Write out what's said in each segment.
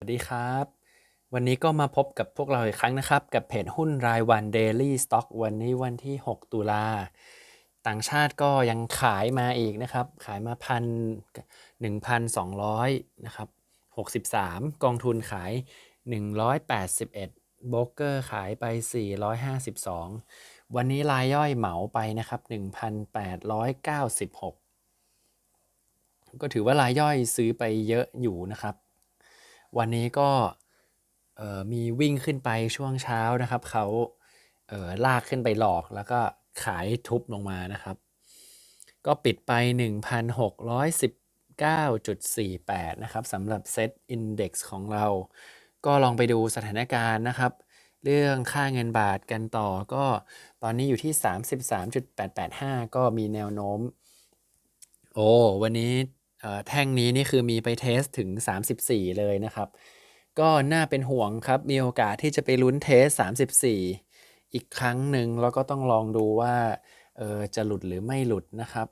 สวัสดีครับ วันนี้ก็มาพบกับพวกเราอีกครั้งนะครับ กับเพจหุ้นรายวัน Daily Stock วันนี้วันที่ 6 ตุลา ต่างชาติก็ยังขายมาอีกนะครับ ขายมาพันหนึ่งพันสองร้อยนะครับหกสิบสามกองทุนขายหนึ่งร้อยแปดสิบเอ็ดโบรกเกอร์ขายไปสี่ร้อยห้าสิบสองวันนี้รายย่อยเหมาไปนะครับหนึ่งพันแปดร้อยเก้าสิบหกก็ถือว่ารายย่อยซื้อไปเยอะอยู่นะครับ วันนี้ก็มีวิ่งขึ้นไปช่วงเช้านะครับเขาเลากขึ้นไปหลอกแล้วก็ขายทุบลงมานะครับ ก็ปิดไป 1,619.48 นะครับสำหรับเซตอินดี x ของเรา ก็ลองไปดูสถานการณ์นะครับ เรื่องค่าเงินบาทกันต่อก็ตอนนี้อยู่ที่ 33.885 ก็มีแนวโน้ม โอ้ วันนี้ แท่งนี้นี่คือมีไปเทสถึง 34 เลยนะครับ ก็น่าเป็นห่วงครับ มีโอกาสที่จะไปลุ้นเทส 34 อีกครั้งหนึ่งแล้วก็ต้องลองดูว่าเออจะหลุดหรือไม่หลุดนะครับ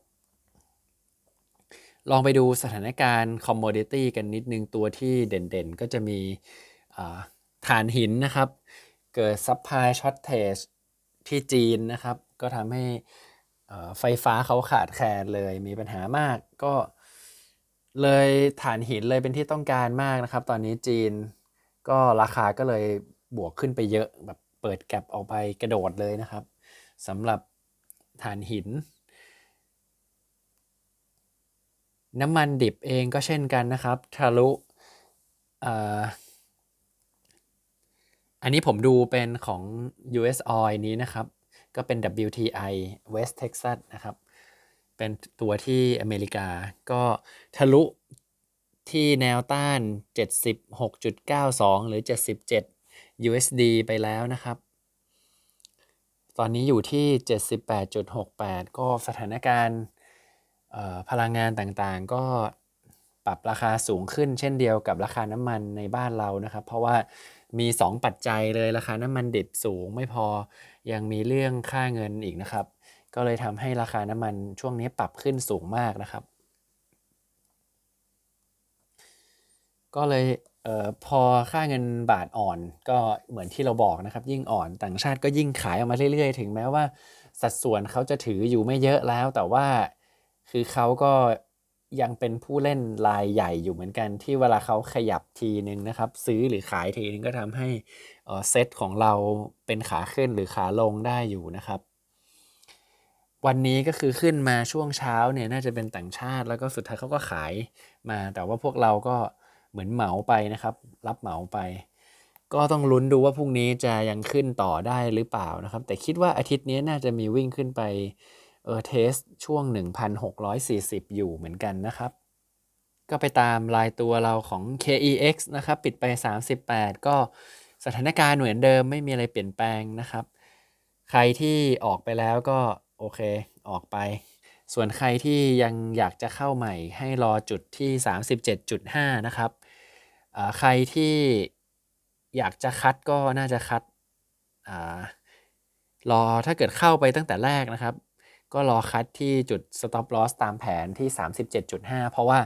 ลองไปดูสถานการณ์คอมม o ดิตี้กันนิดนึงตัวที่เด่นๆ ก็จะมีฐานหินนะครับ เกิดซั p พลายช็อตเทจที่จีนนะครับ ก็ทำให้ไฟฟ้าเขาขาดแคลนเลยมีปัญหามากก็ เลยฐานหินเลยเป็นที่ต้องการมากนะครับ ตอนนี้จีนก็ราคาก็เลยบวกขึ้นไปเยอะแบบเปิดแก็บออกไปกระโดดเลยนะครับสำหรับฐานหิน น้ำมันดิบเองก็เช่นกันนะครับทะลุอันนี้ผมดูเป็นของ US Oil นี้นะครับ ก็เป็น WTI West Texas นะครับ เป็นตัวที่อเมริกา ก็ทะลุที่แนวต้าน 76.92 หรือ 77 USD ไปแล้วนะครับ ตอนนี้อยู่ที่ 78.68 ก็สถานการณ์พลังงานต่างๆ ก็ปรับราคาสูงขึ้นเช่นเดียวกับราคาน้ำมันในบ้านเรานะครับ เพราะว่ามี 2 ปัจจัยเลยราคาน้ำมันดิบสูงไม่พอยังมีเรื่องค่าเงินอีกนะครับ ก็เลยทำให้ราคาน้ำมันช่วงนี้ปรับขึ้นสูงมากนะครับ ก็เลยเออพอค่าเงินบาทอ่อนก็เหมือนที่เราบอกนะครับ ยิ่งอ่อนต่างชาติก็ยิ่งขายออกมาเรื่อยๆ ถึงแม้ว่า สัดส่วนเขาจะถืออยู่ไม่เยอะแล้ว แต่ว่าคือเขาก็ยังเป็นผู้เล่นรายใหญ่อยู่เหมือนกันที่เวลาเขาขยับทีนึงนะครับ ซื้อหรือขายทีนึงก็ทำให้เซตของเราเป็นขาขึ้นหรือขาลงได้อยู่นะครับ วันนี้ก็คือขึ้นมาช่วงเช้าเนี่ยน่าจะเป็นต่างชาติ แล้วก็สุดท้ายเขาก็ขายมา แต่ว่าพวกเราก็เหมือนเหมาไปนะครับ รับเหมาไป ก็ต้องลุ้นดูว่าพรุ่งนี้จะยังขึ้นต่อได้หรือเปล่านะครับ แต่คิดว่าอาทิตย์นี้น่าจะมีวิ่งขึ้นไปเออเทสช่วง 1,640 อยู่เหมือนกันนะครับ ก็ไปตามลายตัวเราของ KEX นะครับ ปิดไป 38 ก็สถานการณ์เหมือนเดิมไม่มีอะไรเปลี่ยนแปลงนะครับ ใครที่ออกไปแล้วก็ โอเค ออกไป ส่วนใครที่ยังอยากจะเข้าใหม่ให้รอจุดที่ 37.5 นะครับ ใครที่อยากจะคัดก็น่าจะคัดอรอถ้าเกิดเข้าไปตั้งแต่แรกนะครับ ก็รอคัดที่จุด stop loss ตามแผนที่ 37.5 เพราะว่า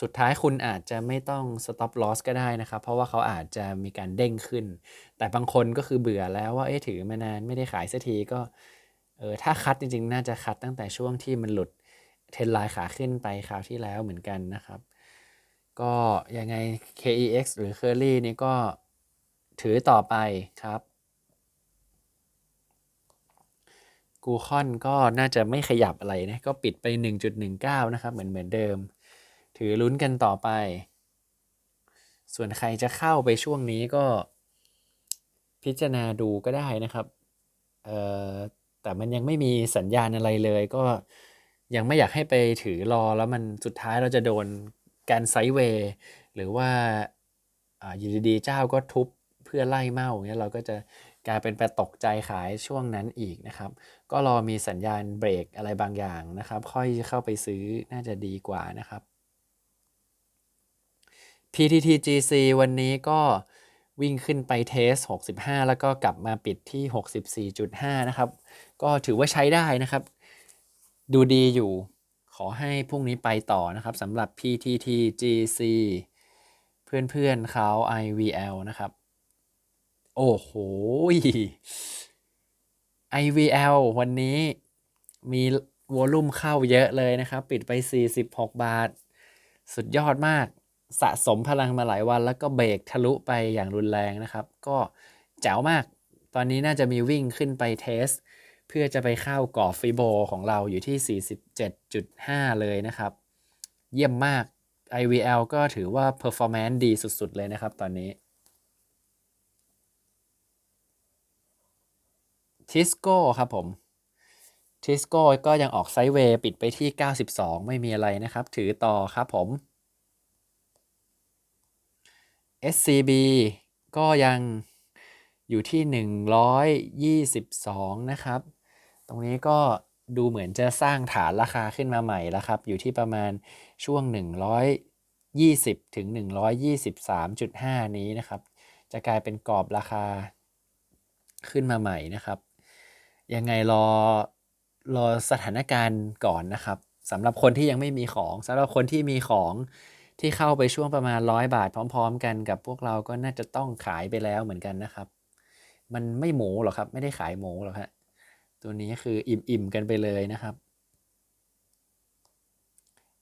สุดท้ายคุณอาจจะไม่ต้อง stop loss ก็ได้นะครับ เพราะว่าเขาอาจจะมีการเด้งขึ้น แต่บางคนก็คือเบื่อแล้วว่าเอ๊ะถือมานานไม่ได้ขายสักทีก็ เออถ้าคัดจริงๆ น่าจะคัดตั้งแต่ช่วงที่มันหลุดเทรนไลน์ขาขึ้นไปคราวที่แล้วเหมือนกันนะครับ ก็ยังไง KEX หรือ Curly นี่ก็ถือต่อไปครับกูคอนก็น่าจะไม่ขยับอะไรนะ ก็ปิดไป 1.19 นะครับ เหมือนเหมือนเดิม ถือลุ้นกันต่อไป ส่วนใครจะเข้าไปช่วงนี้ก็พิจารณาดูก็ได้นะครับ เอ่อ แต่มันยังไม่มีสัญญาณอะไรเลย ก็ยังไม่อยากให้ไปถือรอแล้วมันสุดท้ายเราจะโดนการไซเวย์หรือว่าอ่าอยู่ดีๆเจ้าก็ทุบเพื่อไล่เมาอย่างเงี้ยเราก็จะกลายเป็นไปตกใจขายช่วงนั้นอีกนะครับ ก็รอมีสัญญาณเบรกอะไรบางอย่างนะครับ ค่อยเข้าไปซื้อน่าจะดีกว่านะครับ PTTGC วันนี้ก็ วิ่งขึ้นไปเทส 65 แล้วก็กลับมาปิดที่ 64.5 นะครับ ก็ถือว่าใช้ได้นะครับ ดูดีอยู่ ขอให้พรุ่งนี้ไปต่อนะครับสำหรับ PTTGC เพื่อนๆเขา IVL นะครับ โอ้โห IVL วันนี้มีวอลุ่มเข้าเยอะเลยนะครับ ปิดไป 46 บาท สุดยอดมาก สะสมพลังมาหลายวัน แล้วก็เบรกทะลุไปอย่างรุนแรงนะครับ ก็แจ๋วมาก ตอนนี้น่าจะมีวิ่งขึ้นไปเทส เพื่อจะไปเข้ากรอบฟิโบของเราอยู่ที่ 47.5 เลยนะครับ เยี่ยมมาก IVL ก็ถือว่า performance ดีสุด ๆ เลยนะครับตอนนี้ทิสโก้ครับผมทิสโก้ก็ยังออกไซด์เวย์ปิดไปที่ 92 ไม่มีอะไรนะครับ ถือต่อครับผม SCB ก็ยังอยู่ที่ 122 นะครับ ตรงนี้ก็ดูเหมือนจะสร้างฐานราคาขึ้นมาใหม่แล้วครับ อยู่ที่ประมาณช่วง 120 ถึง 123.5 นี้นะครับ จะกลายเป็นกรอบราคาขึ้นมาใหม่นะครับ ยังไงรอรอสถานการณ์ก่อนนะครับสำหรับคนที่ยังไม่มีของสำหรับคนที่มีของ ที่เข้าไปช่วงประมาณร้อยบาทพร้อม ๆ กันกับพวกเราก็น่าจะต้องขายไปแล้วเหมือนกันนะครับ มันไม่หมูหรอกครับ ไม่ได้ขายหมูหรอกฮะตัวนี้คืออิ่มๆกันไปเลยนะครับ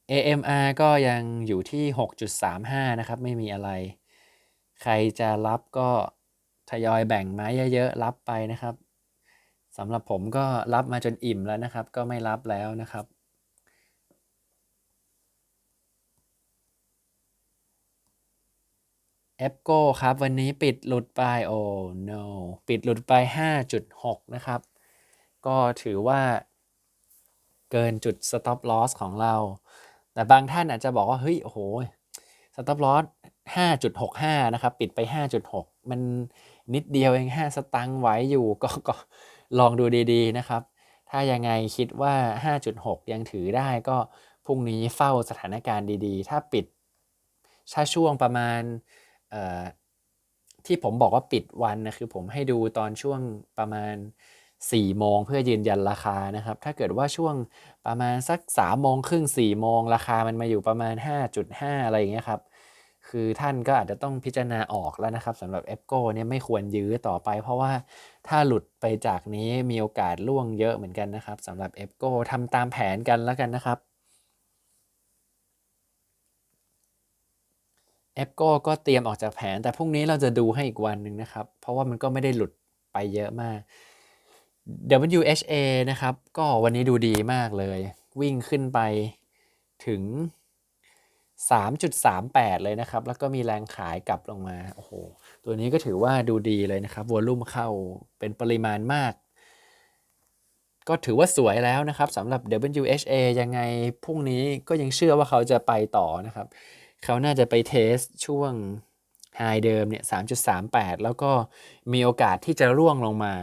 AMR ก็ยังอยู่ที่ 6.35 นะครับ ไม่มีอะไร ใครจะรับก็ทยอยแบ่งไม้เยอะๆ รับไปนะครับสำหรับผมก็รับมาจนอิ่มแล้วนะครับ ก็ไม่รับแล้วนะครับ เอฟโก้ครับ วันนี้ปิดหลุดไปโอ้ no ปิดหลุดไป 5.6 นะครับ ก็ถือว่าเกินจุด stop loss ของเรา แต่บางท่านอาจจะบอกว่า เฮ้ย โอ้โห stop loss 5.65 นะครับ ปิดไป 5.6 มันนิดเดียวเอง 5 สตังค์ไว้อยู่ก็ก็ลองดูดีๆนะครับ ถ้ายังไงคิดว่า 5.6 ยังถือได้ก็พรุ่งนี้เฝ้าสถานการณ์ดีๆ ถ้าปิดถ้าช่วงประมาณ ที่ผมบอกว่าปิดวันนะคือผมให้ดูตอนช่วงประมาณ4โมงเพื่อยืนยันราคานะครับ ถ้าเกิดว่าช่วงประมาณสัก3โมงครึ่ง4โมงราคามันมาอยู่ประมาณ 5.5 อะไรอย่างเงี้ยครับ คือท่านก็อาจจะต้องพิจารณาออกแล้วนะครับสำหรับ e p โกเนี่ยไม่ควรยื้อต่อไป เพราะว่าถ้าหลุดไปจากนี้มีโอกาสล่วงเยอะเหมือนกันนะครับสำหรับ e p โกทำตามแผนกันแล้วกันนะครับ เอฟโก้ก็เตรียมออกจากแผน แต่พรุ่งนี้เราจะดูให้อีกวันหนึ่งนะครับ เพราะว่ามันก็ไม่ได้หลุดไปเยอะมาก WHA นะครับ ก็วันนี้ดูดีมากเลย วิ่งขึ้นไปถึง 3.38 เลยนะครับ แล้วก็มีแรงขายกลับลงมา โอ้โห ตัวนี้ก็ถือว่าดูดีเลยนะครับ วอลุ่มเข้าเป็นปริมาณมาก ก็ถือว่าสวยแล้วนะครับสำหรับ WHA ยังไงพรุ่งนี้ก็ยังเชื่อว่าเขาจะไปต่อนะครับ เขาน่าจะไปเทสช่วงไฮเดิมเนี่ย 3.38 แล้วก็มีโอกาสที่จะร่วงลงมา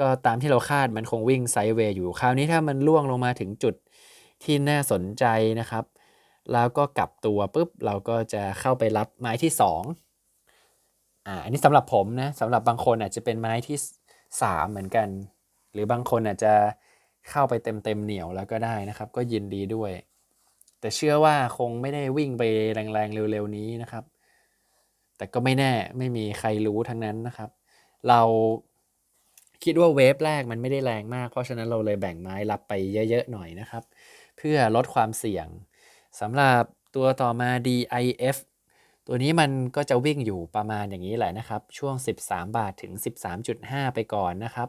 ก็ตามที่เราคาดมันคงวิ่งไซด์เวย์อยู่ คราวนี้ถ้ามันร่วงลงมาถึงจุดที่น่าสนใจนะครับ แล้วก็กลับตัวปุ๊บ เราก็จะเข้าไปรับไม้ที่ 2อ่า อันนี้สำหรับผมนะสำหรับบางคนอาจจะเป็นไม้ที่ 3 เหมือนกัน หรือบางคนอาจจะเข้าไปเต็มเต็มเหนียวแล้วก็ได้นะครับ ก็ยินดีด้วย แต่เชื่อว่าคงไม่ได้วิ่งไปแรงๆเร็วๆนี้นะครับ แต่ก็ไม่แน่ไม่มีใครรู้ทั้งนั้นนะครับ เราคิดว่าเวฟแรกมันไม่ได้แรงมาก เพราะฉะนั้นเราเลยแบ่งไม้รับไปเยอะๆหน่อยนะครับ เพื่อลดความเสี่ยงสำหรับตัวต่อมา DIF ตัวนี้มันก็จะวิ่งอยู่ประมาณอย่างนี้แหละนะครับ ช่วง 13 บาทถึง 13.5 ไปก่อนนะครับ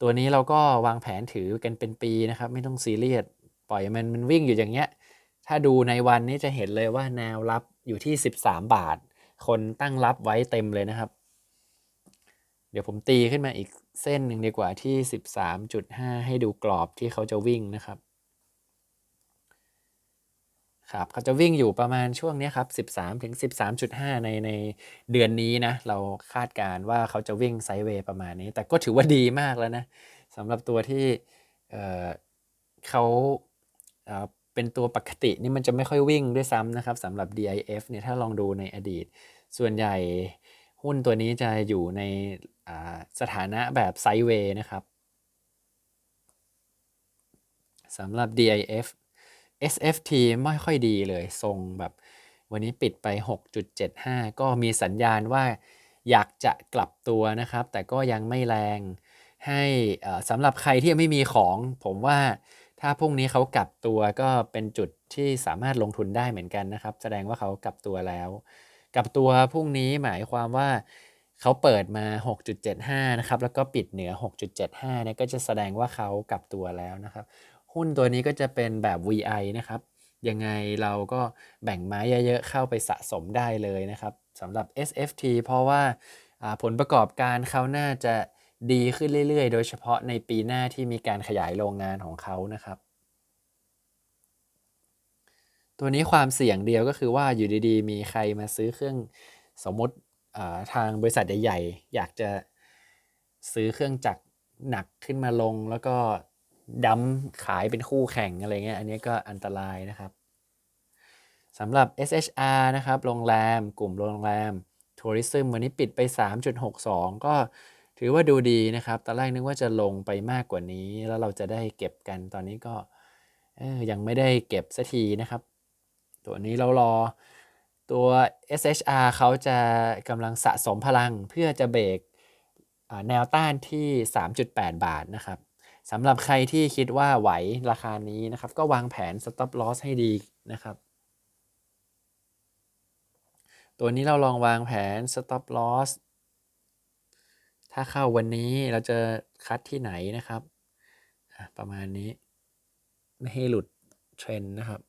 ตัวนี้เราก็วางแผนถือกันเป็นปีนะครับ ไม่ต้องซีเรียสปล่อยมันมันวิ่งอยู่อย่างเงี้ย ถ้าดูในวันนี้จะเห็นเลยว่าแนวรับอยู่ที่ 13 บาท คนตั้งรับไว้เต็มเลยนะครับ เดี๋ยวผมตีขึ้นมาอีกเส้นหนึ่งดีกว่าที่ 13.5 ให้ดูกรอบที่เขาจะวิ่งนะครับครับเขาจะวิ่งอยู่ประมาณช่วงนี้ครับ 13ถึง13.5 ในในเดือนนี้นะ เราคาดการว่าเขาจะวิ่งไซด์เวย์ประมาณนี้ แต่ก็ถือว่าดีมากแล้วนะสำหรับตัวที่เเขา เป็นตัวปกตินี่มันจะไม่ค่อยวิ่งด้วยซ้ำนะครับสำหรับ DIF เนี่ยถ้าลองดูในอดีต ส่วนใหญ่หุ้นตัวนี้จะอยู่ในสถานะแบบไซด์เวย์นะครับสำหรับ DIF SFT ไม่ค่อยดีเลยทรงแบบวันนี้ปิดไป 6.75 ก็มีสัญญาณว่าอยากจะกลับตัวนะครับ แต่ก็ยังไม่แรงให้สำหรับใครที่ไม่มีของ ผมว่า ถ้าพรุ่งนี้เขากลับตัวก็เป็นจุดที่สามารถลงทุนได้เหมือนกันนะครับ แสดงว่าเขากลับตัวแล้ว กลับตัวพรุ่งนี้หมายความว่าเขาเปิดมา 6.75 นะครับ แล้วก็ปิดเหนือ 6.75 เนี่ยก็จะแสดงว่าเขากลับตัวแล้วนะครับ หุ้นตัวนี้ก็จะเป็นแบบ VI นะครับ ยังไงเราก็แบ่งไม้เยอะๆ เข้าไปสะสมได้เลยนะครับสำหรับ SFT เพราะว่าผลประกอบการเขาน่าจะ ดีขึ้นเรื่อยๆ โดยเฉพาะในปีหน้าที่มีการขยายโรงงานของเขานะครับ ตัวนี้ความเสี่ยงเดียวก็คือว่าอยู่ดีๆ มีใครมาซื้อเครื่องสมมติทางบริษัทใหญ่ๆ อยากจะซื้อเครื่องจักรหนักขึ้นมาลง แล้วก็ดัมขายเป็นคู่แข่งอะไรเงี้ยอันนี้ก็อันตรายนะครับสำหรับ SHR นะครับ โรงแรม กลุ่มโรงแรมทัวริซึมวันนี้ปิดไป 3.62 ก็ ถือว่าดูดีนะครับตอนแรกนึกว่าจะลงไปมากกว่านี้ แล้วเราจะได้เก็บกันตอนนี้ก็ยังไม่ได้เก็บสักทีนะครับ ตัวนี้เรารอตัว SHR เขาจะกำลังสะสมพลังเพื่อจะเบรกแนวต้านที่ 3.8 บาทนะครับสำหรับใครที่คิดว่าไหวราคานี้นะครับ ก็วางแผน stop loss ให้ดีนะครับ ตัวนี้เราลองวางแผน stop loss ถ้าเข้าวันนี้เราจะคัดที่ไหนนะครับ ประมาณนี้ ไม่ให้หลุดเทรนนะครับ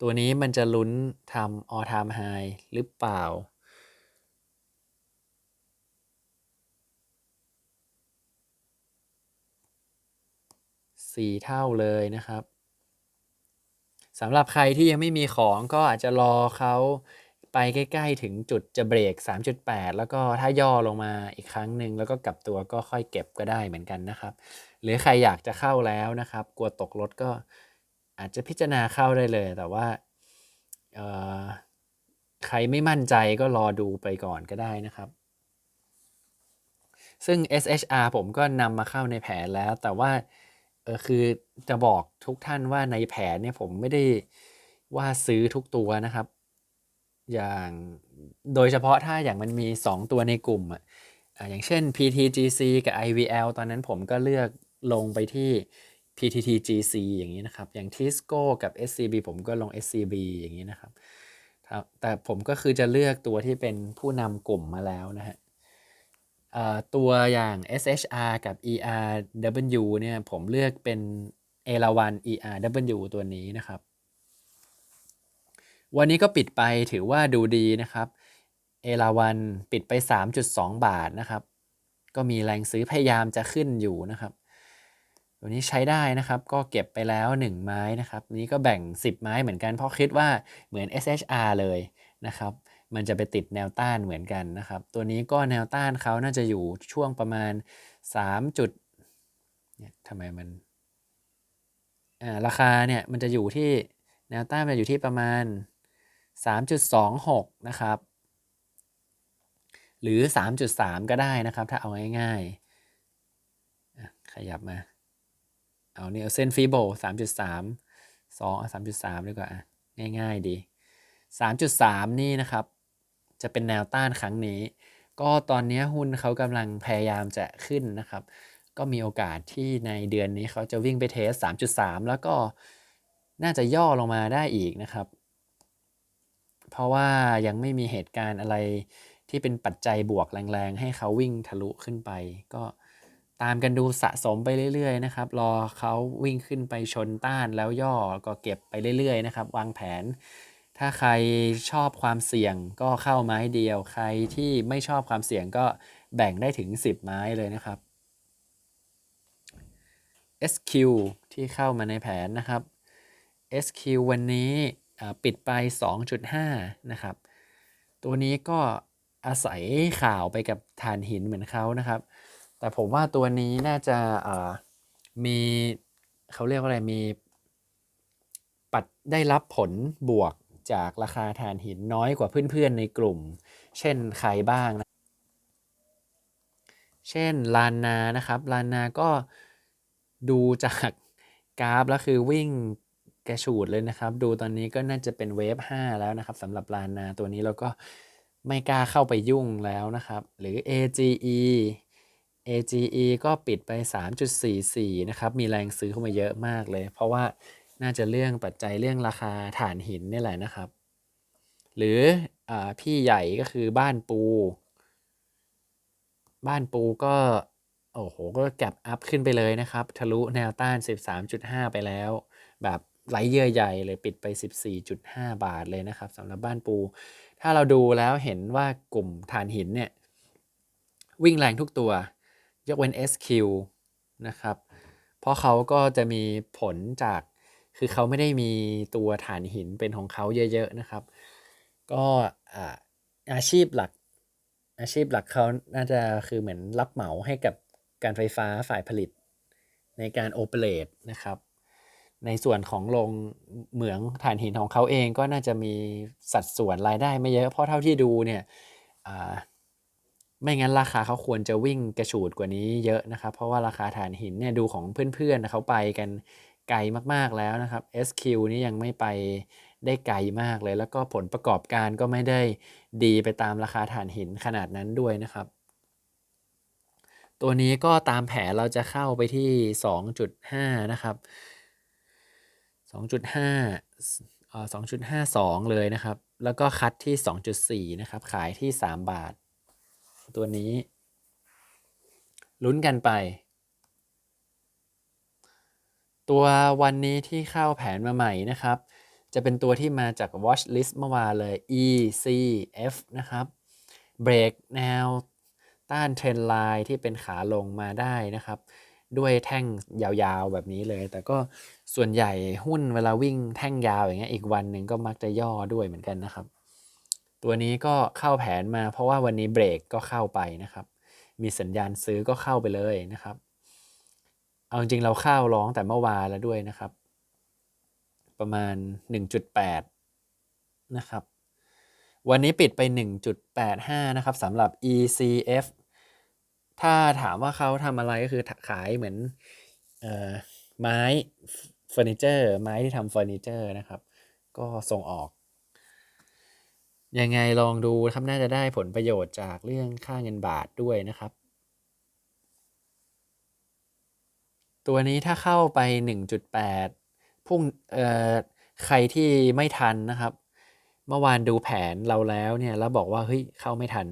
ตัวนี้มันจะลุ้นทำ all time high หรือเปล่า สี่เท่าเลยนะครับสำหรับใครที่ยังไม่มีของก็อาจจะรอเขาไปใกล้ ๆ ถึงจุดจะเบรก 3.8 แล้วก็ถ้าย่อลงมาอีกครั้งหนึ่งแล้วก็กลับตัวก็ค่อยเก็บก็ได้เหมือนกันนะครับ หรือใครอยากจะเข้าแล้วนะครับ กลัวตกรถก็อาจจะพิจารณาเข้าได้เลย แต่ว่าใครไม่มั่นใจก็รอดูไปก่อนก็ได้นะครับ ซึ่ง SHR ผมก็นำมาเข้าในแผนแล้ว แต่ว่า เออคือจะบอกทุกท่านว่าในแผนเนี่ยผมไม่ได้ว่าซื้อทุกตัวนะครับ อย่างโดยเฉพาะถ้าอย่างมันมี 2 ตัวในกลุ่มอะอย่างเช่น PTGC กับ IVL ตอนนั้นผมก็เลือกลงไปที่ PTTGC อย่างนี้นะครับ อย่าง Tisco กับ SCB ผมก็ลง SCB อย่างนี้นะครับ แต่ผมก็คือจะเลือกตัวที่เป็นผู้นำกลุ่มมาแล้วนะฮะ ตัวอย่าง SHR กับ ERW เนี่ยผมเลือกเป็น a l a 1 ERW ตัวนี้นะครับ วันนี้ก็ปิดไปถือว่าดูดีนะครับ เอราวันปิดไป 3.2 บาทนะครับ ก็มีแรงซื้อพยายามจะขึ้นอยู่นะครับตัวนี้ใช้ได้นะครับก็เก็บไปแล้ว 1 ไม้นะครับ นี้ก็แบ่ง 10 ไม้เหมือนกันเพราะคิดว่าเหมือน SHR เลยนะครับ มันจะไปติดแนวต้านเหมือนกันนะครับ ตัวนี้ก็แนวต้านเขาน่าจะอยู่ช่วงประมาณ3จุดเนี่ยทำไมมันอ่าราคาเนี่ยมันจะอยู่ที่แนวต้านมันอยู่ที่ประมาณ 3.26 นะครับ หรือ 3.3 ก็ได้นะครับ ถ้าเอาง่ายๆขยับมา เอาเนี่ยเส้นฟีโบสามจุดสามสองสามจุดสามดีกว่าง่ายๆดีสามจุดสามนี่นะครับ จะเป็นแนวต้านครั้งนี้ ก็ตอนนี้หุ้นเขากำลังพยายามจะขึ้นนะครับ ก็มีโอกาสที่ในเดือนนี้เขาจะวิ่งไปเทส 3.3 แล้วก็น่าจะย่อลงมาได้อีกนะครับ เพราะว่ายังไม่มีเหตุการณ์อะไรที่เป็นปัจจัยบวกแรงๆ ให้เขาวิ่งทะลุขึ้นไป ก็ตามกันดูสะสมไปเรื่อยๆนะครับ รอเขาวิ่งขึ้นไปชนต้านแล้วย่อก็เก็บไปเรื่อยๆนะครับ วางแผน ถ้าใครชอบความเสี่ยงก็เข้าไม้เดียว ใครที่ไม่ชอบความเสี่ยงก็แบ่งได้ถึง 10 ไม้เลยนะครับ SQ ที่เข้ามาในแผนนะครับ SQ วันนี้ปิดไป 2.5 นะครับ ตัวนี้ก็อาศัยข่าวไปกับฐานหินเหมือนเขานะครับ แต่ผมว่าตัวนี้น่าจะมีเขาเรียกว่าอะไรมีปัดได้รับผลบวก จากราคาถ่านหินน้อยกว่าเพื่อนๆในกลุ่ม เช่นใครบ้างนะ เช่นลานนานะครับลานนาก็ดูจากกราฟแล้วคือวิ่งกระฉูดเลยนะครับ ดูตอนนี้ก็น่าจะเป็นเวฟ5แล้วนะครับสำหรับลานนาตัวนี้เราก็ไม่กล้าเข้าไปยุ่งแล้วนะครับ หรือ AGE AGE ก็ปิดไป 3.44 นะครับ มีแรงซื้อเข้ามาเยอะมากเลย เพราะว่า น่าจะเรื่องปัจจัยเรื่องราคาถ่านหินนี่แหละนะครับ หรืออพี่ใหญ่ก็คือบ้านปู บ้านปูก็ โอ้โห ก็แก็บอัพขึ้นไปเลยนะครับ ทะลุแนวต้าน 13.5 ไปแล้ว แบบไหลเยื่อใหญ่เลยปิดไป 14.5 บาทเลยนะครับสำหรับบ้านปู ถ้าเราดูแล้วเห็นว่ากลุ่มถ่านหินเนี่ย วิ่งแรงทุกตัว ยกเว้น SQ นะครับ เพราะเขาก็จะมีผลจาก คือเขาไม่ได้มีตัวถ่านหินเป็นของเขาเยอะๆนะครับ ก็อาชีพหลักอาชีพหลักเขาน่าจะคือเหมือนรับเหมาให้กับการไฟฟ้าฝ่ายผลิต ในการโอเปเรตนะครับ ในส่วนของโรงเหมืองถ่านหินของเขาเองก็น่าจะมีสัดส่วนรายได้ไม่เยอะเพราะเท่าที่ดูเนี่ยไม่งั้นราคาเขาควรจะวิ่งกระฉูดกว่านี้เยอะนะครับ เพราะว่าราคาถ่านหินเนี่ยดูของเพื่อนๆเขาไปกัน ไกลมากๆแล้วนะครับ SQ นี่ยังไม่ไปได้ไกลมากเลย แล้วก็ผลประกอบการก็ไม่ได้ดีไปตามราคาถ่านหินขนาดนั้นด้วยนะครับ ตัวนี้ก็ตามแผนเราจะเข้าไปที่ 2.5 นะครับ 2.5เอ่อ2.52 เลยนะครับ แล้วก็คัดที่ 2.4 นะครับ ขายที่ 3 บาท ตัวนี้ ลุ้นกันไป ตัววันนี้ที่เข้าแผนมาใหม่นะครับ จะเป็นตัวที่มาจาก watch list เมื่อวานเลย ECF นะครับ เบรกแนวต้านเทรนไลน์ที่เป็นขาลงมาได้นะครับ ด้วยแท่งยาวๆแบบนี้เลย แต่ก็ส่วนใหญ่หุ้นเวลาวิ่งแท่งยาวอย่างเงี้ยอีกวันหนึ่งก็มักจะย่อด้วยเหมือนกันนะครับ ตัวนี้ก็เข้าแผนมาเพราะว่าวันนี้เบรกก็เข้าไปนะครับ มีสัญญาณซื้อก็เข้าไปเลยนะครับ เอาจริงเราข้าวร้องแต่เมื่อวานแล้วด้วยนะครับ ประมาณ 1.8 นะครับ วันนี้ปิดไป 1.85 นะครับสำหรับ ECF ถ้าถามว่าเขาทำอะไรก็คือขายเหมือนออไม้เฟอร์นิเจอร์ ไม้ที่ทำเฟอร์นิเจอร์นะครับ ก็ส่งออก ยังไงลองดูครับน่าจะได้ผลประโยชน์จากเรื่องค่าเงินบาทด้วยนะครับ ตัวนี้ถ้าเข้าไป 1.8 พุ่งเอ่อใครที่ไม่ทันนะครับ เมื่อวานดูแผนเราแล้วเนี่ยแล้วบอกว่าเฮ้ยเข้าไม่ทัน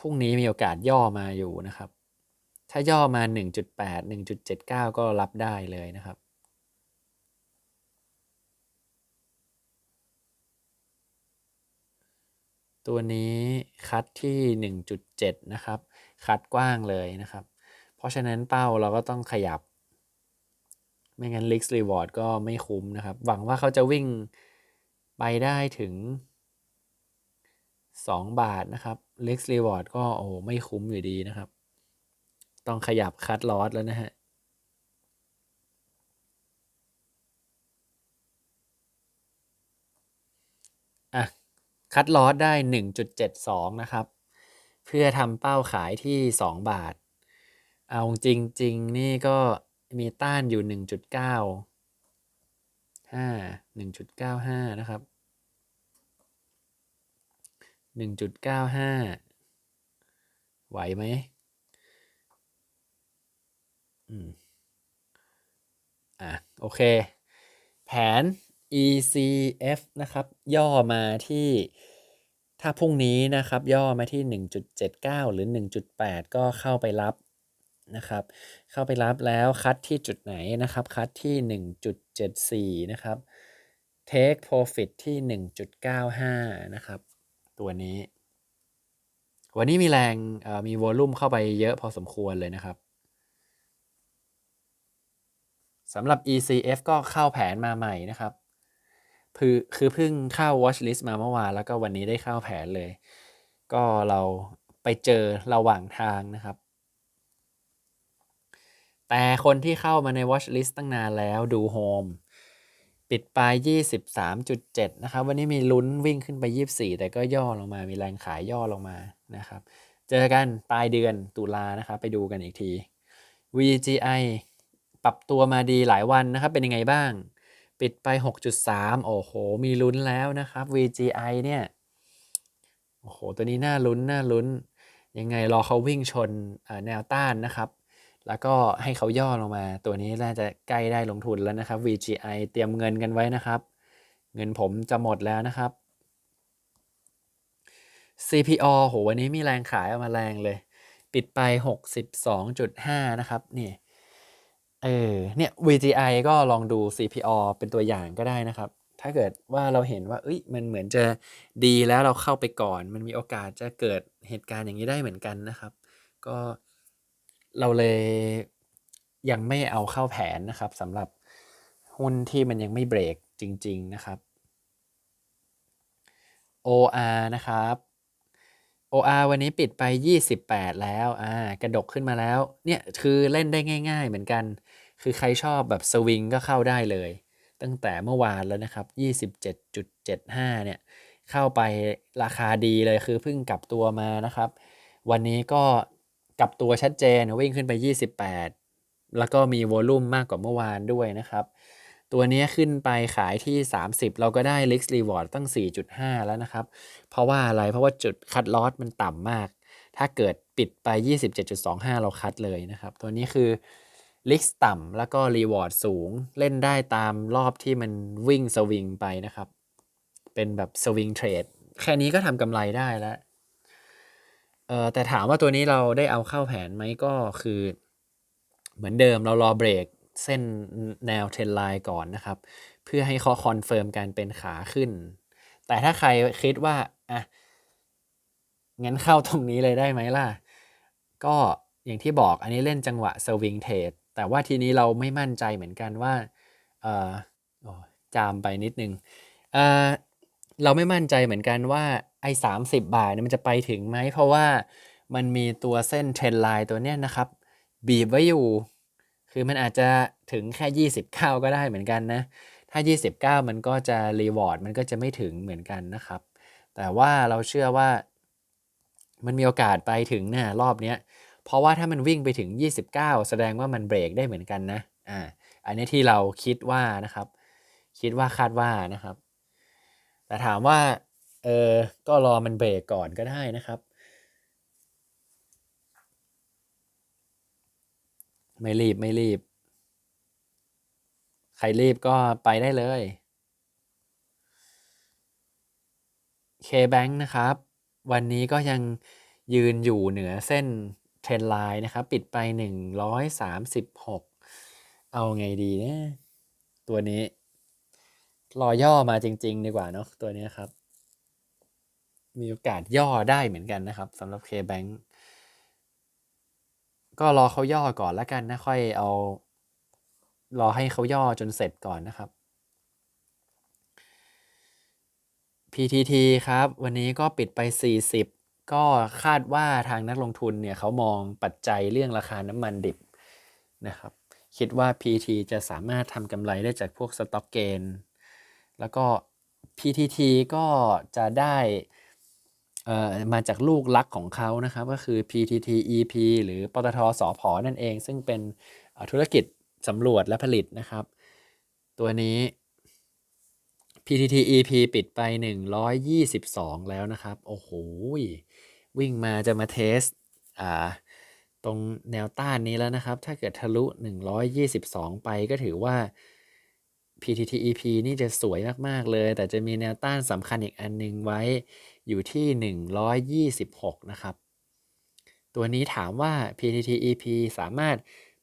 พรุ่งนี้มีโอกาสย่อมาอยู่นะครับ ถ้าย่อมา 1.8 1.79 ก็รับได้เลยนะครับตัวนี้คัดที่ 1.7 นะครับ คัดกว้างเลยนะครับ เพราะฉะนั้นเป้าเราก็ต้องขยับ ไม่งั้น Risk Reward ก็ไม่คุ้มนะครับ หวังว่าเขาจะวิ่งไปได้ถึง 2 บาทนะครับ Lex Reward ก็โอ้ไม่คุ้มอยู่ดีนะครับ ต้องขยับคัดลอสแล้วนะฮะอะคัดลอสได้ 1.72 นะครับ เพื่อทำเป้าขายที่ 2 บาท เอาจริง ๆ นี่ก็มีต้านอยู่ 1.9 5 1.95 นะครับหนึ่งจุดเก้าห้าไหวไหมอืม อะ โอเค แผน ECF นะครับ ย่อมาที่ถ้าพรุ่งนี้นะครับ ย่อมาที่ 1.79 หรือ 1.8 ก็เข้าไปรับ นะครับ เข้าไปรับแล้วคัดที่จุดไหนนะครับ คัดที่ 1.74 นะครับ take profit ที่ 1.95 นะครับ ตัวนี้ วันนี้มีแรงมีวอลลุ่มเข้าไปเยอะพอสมควรเลยนะครับสำหรับ ECF ก็เข้าแผนมาใหม่นะครับคือคือเพิ่งเข้า watch list มาเมื่อวานแล้วก็วันนี้ได้เข้าแผนเลย ก็เราไปเจอระหว่างทางนะครับ แต่คนที่เข้ามาใน watch list ตั้งนานแล้วดูโฮมปิดปลาย23.7 นะครับ วันนี้มีลุ้นวิ่งขึ้นไป 24 แต่ก็ย่อลงมา มีแรงขายย่อลงมานะครับ เจอกันปลายเดือนตุลานะครับ ไปดูกันอีกที VGI ปรับตัวมาดีหลายวันนะครับ เป็นยังไงบ้าง ปิดไป 6.3 โอ้โห มีลุ้นแล้วนะครับ VGI เนี่ย โอ้โห ตัวนี้น่าลุ้น น่าลุ้น ยังไงรอเขาวิ่งชนแนวต้านนะครับ แล้วก็ให้เขาย่อลงมา ตัวนี้น่าจะใกล้ได้ลงทุนแล้วนะครับ VGI เตรียมเงินกันไว้นะครับ เงินผมจะหมดแล้วนะครับ CPO โหวันนี้มีแรงขายออกมาแรงเลย ปิดไป 62.5 นะครับนี่เออเนี่ย VGI ก็ลองดู CPO เป็นตัวอย่างก็ได้นะครับ ถ้าเกิดว่าเราเห็นว่าเอ้ยมันเหมือนจะดีแล้วเราเข้าไปก่อน มันมีโอกาสจะเกิดเหตุการณ์อย่างนี้ได้เหมือนกันนะครับ ก็ เราเลยยังไม่เอาเข้าแผนนะครับสำหรับหุ้นที่มันยังไม่เบรกจริง ๆนะครับ OR นะครับ OR วันนี้ปิดไป 28 แล้วอ่ากระดกขึ้นมาแล้ว เนี่ยคือเล่นได้ง่าย ๆ เหมือนกัน คือใครชอบแบบสวิงก็เข้าได้เลย ตั้งแต่เมื่อวานแล้วนะครับ 27.75 เนี่ย เข้าไปราคาดีเลยคือเพิ่งกลับตัวมานะครับ วันนี้ก็ กับตัวชัดเจนวิ่งขึ้นไป 28 แล้วก็มีโวลุ่มมากกว่าเมื่อวานด้วยนะครับ ตัวนี้ขึ้นไปขายที่ 30 เราก็ได้ l i x Reward ตั้ง 4.5 แล้วนะครับ เพราะว่าอะไรเพราะว่าจุดคัดลอสมันต่ำมาก ถ้าเกิดปิดไป 27.25 เราคัดเลยนะครับ ตัวนี้คือ l i x ต่ำแล้วก็ Reward สูงเล่นได้ตามรอบที่มันวิ่งสวิงไปนะครับ เป็นแบบสวิงเทรดแค่นี้ก็ทำกำไรได้แล้ว เออแต่ถามว่าตัวนี้เราได้เอาเข้าแผนไหมก็คือ เหมือนเดิมเรารอเบรกเส้นแนวเทรนไลน์ก่อนนะครับ เพื่อให้เขาคอนเฟิร์มการเป็นขาขึ้น แต่ถ้าใครคิดว่าอะงั้นเข้าตรงนี้เลยได้ไหมล่ะ ก็อย่างที่บอกอันนี้เล่นจังหวะสวิงเทรดแต่ว่าทีนี้เราไม่มั่นใจเหมือนกันว่าเออจามไปนิดนึงเออ เราไม่มั่นใจเหมือนกันว่าไอ้สามสิบบาทเนี่ยมันจะไปถึงไหม เพราะว่ามันมีตัวเส้นเทรนไลน์ตัวเนี้ยนะครับ บีบไว้อยู่ คือมันอาจจะถึงแค่ยี่สิบเก้าก็ได้เหมือนกันนะ ถ้า 29 มันก็จะรีวอร์ดมันก็จะไม่ถึงเหมือนกันนะครับ แต่ว่าเราเชื่อว่ามันมีโอกาสไปถึงนี่ยรอบเนี้ยเพราะว่าถ้ามันวิ่งไปถึง 29 แสดงว่ามันเบรกได้เหมือนกันนะอ่าอันนี้ที่เราคิดว่านะครับ คิดว่าคาดว่านะครับ แต่ถามว่าเออก็รอมันเบรกก่อนก็ได้นะครับ ไม่รีบไม่รีบ ใครรีบก็ไปได้เลย K-Bank นะครับ วันนี้ก็ยังยืนอยู่เหนือเส้นเทรนไลน์นะครับ ปิดไป 136 เอาไงดีเนี่ยตัวนี้ รอย่อมาจริง ๆ ดีกว่าเนาะตัวนี้ครับ มีโอกาสย่อได้เหมือนกันนะครับสำหรับ K-Bank ก็รอเขาย่อก่อนแล้วกันนะค่อยเอา รอให้เขาย่อจนเสร็จก่อนนะครับ PTT ครับ วันนี้ก็ปิดไป 40 ก็คาดว่าทางนักลงทุนเนี่ยเขามองปัจจัยเรื่องราคาน้ำมันดิบนะครับ คิดว่า PT จะสามารถทำกำไรได้จากพวกสต็อกเกน แล้วก็ PTT ก็จะได้มาจากลูกลักของเขานะครับ ก็คือ PTT EP หรือปตทสอพอนั่นเอง ซึ่งเป็นธุรกิจสำรวจและผลิตนะครับ ตัวนี้ PTT EP ปิดไป 122 แล้วนะครับ โอ้โห วิ่งมาจะมาเทสอ่าตรงแนวต้านนี้แล้วนะครับ ถ้าเกิดทะลุ 122 ไปก็ถือว่า PTT EP นี่จะสวยมาก ๆ เลย แต่จะมีแนวต้านสำคัญอีกอันนึงไว้อยู่ที่ 126 นะครับ ตัวนี้ถามว่า PTT EP สามารถ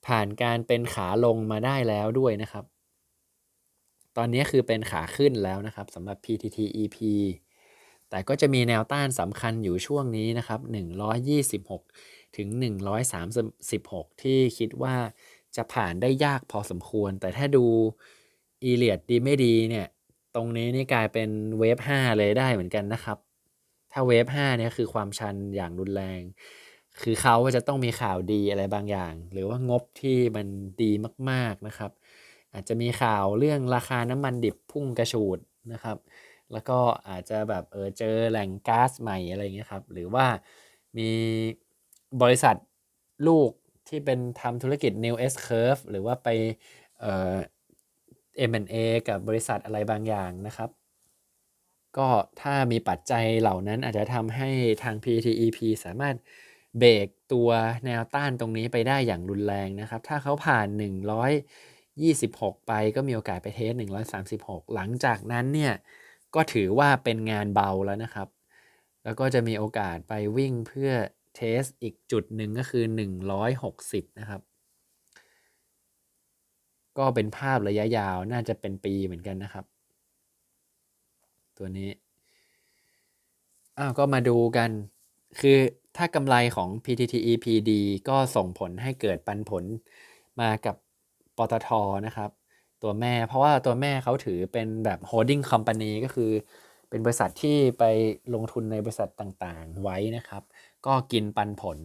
ผ่านการเป็นขาลงมาได้แล้วด้วยนะครับ ตอนนี้คือเป็นขาขึ้นแล้วนะครับสำหรับ PTT EP แต่ก็จะมีแนวต้านสำคัญอยู่ช่วงนี้นะครับ 126 ถึง 136 ที่คิดว่าจะผ่านได้ยากพอสมควร แต่ถ้าดู อีเลียดดีไม่ดีเนี่ย ตรงนี้นี่กลายเป็นเวฟ5เลยได้เหมือนกันนะครับ ถ้าเวฟ5เนี่ยคือความชันอย่างรุนแรง คือเขาจะต้องมีข่าวดีอะไรบางอย่าง หรือว่างบที่มันดีมากๆนะครับ อาจจะมีข่าวเรื่องราคาน้ำมันดิบพุ่งกระฉูดนะครับ แล้วก็อาจจะแบบเออเจอแหล่งก๊าซใหม่อะไรเงี้ยครับ หรือว่ามีบริษัทลูกที่เป็นทำธุรกิจ New S Curve หรือว่าไปเอ M&A กับบริษัทอะไรบางอย่างนะครับ ก็ถ้ามีปัจจัยเหล่านั้นอาจจะทำให้ทาง PTEP สามารถเบรกตัวแนวต้านตรงนี้ไปได้อย่างรุนแรงนะครับ ถ้าเขาผ่าน 126 ไปก็มีโอกาสไปเทส 136 หลังจากนั้นเนี่ยก็ถือว่าเป็นงานเบาแล้วนะครับ แล้วก็จะมีโอกาสไปวิ่งเพื่อเทสอีกจุดหนึ่งก็คือ 160 นะครับ ก็เป็นภาพระยะยาวน่าจะเป็นปีเหมือนกันนะครับ ตัวนี้อ้าวก็มาดูกัน คือถ้ากำไรของ PTTEPD ก็ส่งผลให้เกิดปันผลมากับปตทนะครับ ตัวแม่เพราะว่าตัวแม่เขาถือเป็นแบบ holding company ก็คือ เป็นบริษัทที่ไปลงทุนในบริษัทต่างๆไว้นะครับ ก็กินปันผล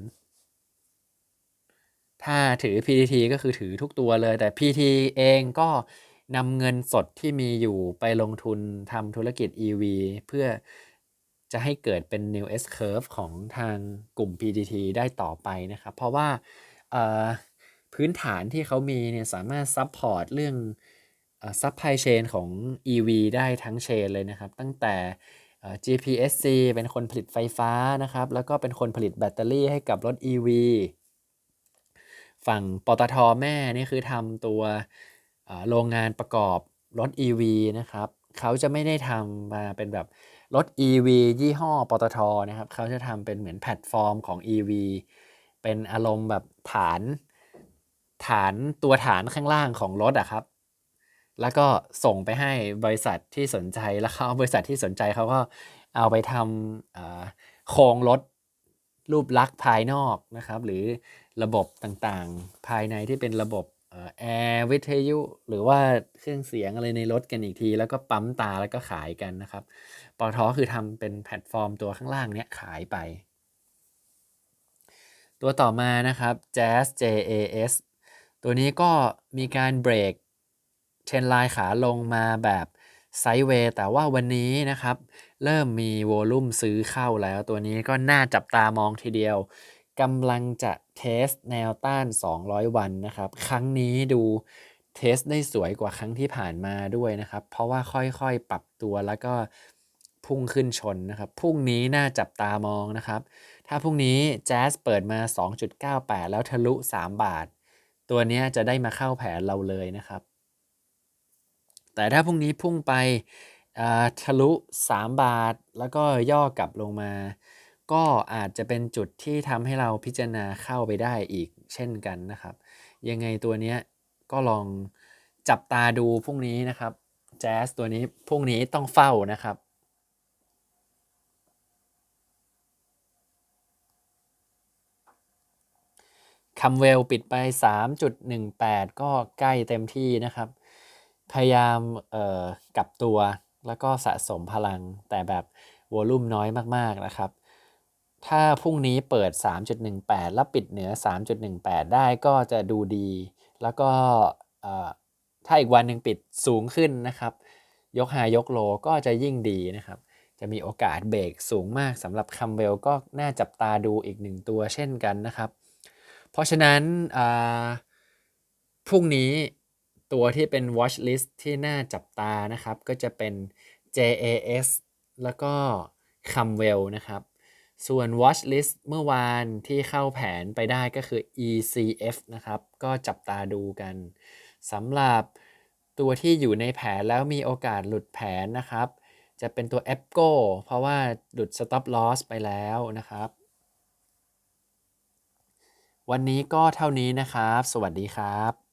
ถ้าถือ PTT ก็คือถือทุกตัวเลย แต่ PT เองก็นำเงินสดที่มีอยู่ไปลงทุนทำธุรกิจ EV เพื่อจะให้เกิดเป็น New S Curve ของทางกลุ่ม PTT ได้ต่อไปนะครับ เพราะว่าพื้นฐานที่เขามีเนี่ยสามารถซัพพอร์ตเรื่องซัพพลายเชนของ EV ได้ทั้งเชนเลยนะครับ ตั้งแต่ GPSC เป็นคนผลิตไฟฟ้านะครับ แล้วก็เป็นคนผลิตแบตเตอรี่ให้กับรถ EV ฝั่งปตทแม่นี่คือทำตัวโรงงานประกอบรถ EV นะครับเขาจะไม่ได้ทำมาเป็นแบบรถ EV ยี่ห้อปตทนะครับเขาจะทำเป็นเหมือนแพลตฟอร์มของ EV เป็นอารมณ์แบบฐาน ฐานตัวฐานข้างล่างของรถอะครับ แล้วก็ส่งไปให้บริษัทที่สนใจแล้วเขาบริษัทที่สนใจเขาก็เอาไปทำโครงรถรูปลักษณ์ภายนอกนะครับ หรือ ระบบต่างๆ ภายในที่เป็นระบบแอร์วิทยุ หรือว่าเครื่องเสียงอะไรในรถกันอีกที แล้วก็ปั๊มตาแล้วก็ขายกันนะครับปตทอคือทำเป็นแพลตฟอร์มตัวข้างล่างเนี้ยขายไป ตัวต่อมานะครับ Jazz JAS ตัวนี้ก็มีการเบรกเทรนไลน์ขาลงมาแบบไซด์เวย์แต่ว่าวันนี้นะครับ เริ่มมีโวลุ่มซื้อเข้าแล้วตัวนี้ก็น่าจับตามองทีเดียว กำลังจะเทสแนวต้าน 200 วันนะครับ ครั้งนี้ดูเทสได้สวยกว่าครั้งที่ผ่านมาด้วยนะครับ เพราะว่าค่อยๆปรับตัวแล้วก็พุ่งขึ้นชนนะครับพรุ่งนี้น่าจับตามองนะครับ ถ้าพรุ่งนี้แจ๊สเปิดมา 2.98 แล้วทะลุ 3 บาท ตัวนี้จะได้มาเข้าแผนเราเลยนะครับ แต่ถ้าพรุ่งนี้พุ่งไปทะลุ 3 บาท แล้วก็ย่อกลับลงมา ก็อาจจะเป็นจุดที่ทำให้เราพิจารณาเข้าไปได้อีกเช่นกันนะครับ ยังไงตัวนี้ก็ลองจับตาดูพรุ่งนี้นะครับ แจ๊สตัวนี้พรุ่งนี้ต้องเฝ้านะครับคัมเวลปิดไป 3.18 ก็ใกล้เต็มที่นะครับ พยายามเอ่อกลับตัวแล้วก็สะสมพลังแต่แบบวอลุ่มน้อยมากๆนะครับ ถ้าพรุ่งนี้เปิด 3.18 แล้วปิดเหนือ 3.18 ได้ก็จะดูดี แล้วก็ถ้าอีกวันหนึ่งปิดสูงขึ้นนะครับ ยกหายกโลก็จะยิ่งดีนะครับ จะมีโอกาสเบรกสูงมากสำหรับคัมเวลก็น่าจับตาดูอีกหนึ่งตัวเช่นกันนะครับ เพราะฉะนั้นพรุ่งนี้ตัวที่เป็น watch list ที่น่าจับตานะครับ ก็จะเป็น JAS แล้วก็ c u m w e l l นะครับ ส่วน watch list เมื่อวานที่เข้าแผนไปได้ก็คือ ECF นะครับ ก็จับตาดูกันสำหรับตัวที่อยู่ในแผนแล้วมีโอกาสหลุดแผนนะครับ จะเป็นตัว a p g o เพราะว่าหลุด stop loss ไปแล้วนะครับ วันนี้ก็เท่านี้นะครับ สวัสดีครับ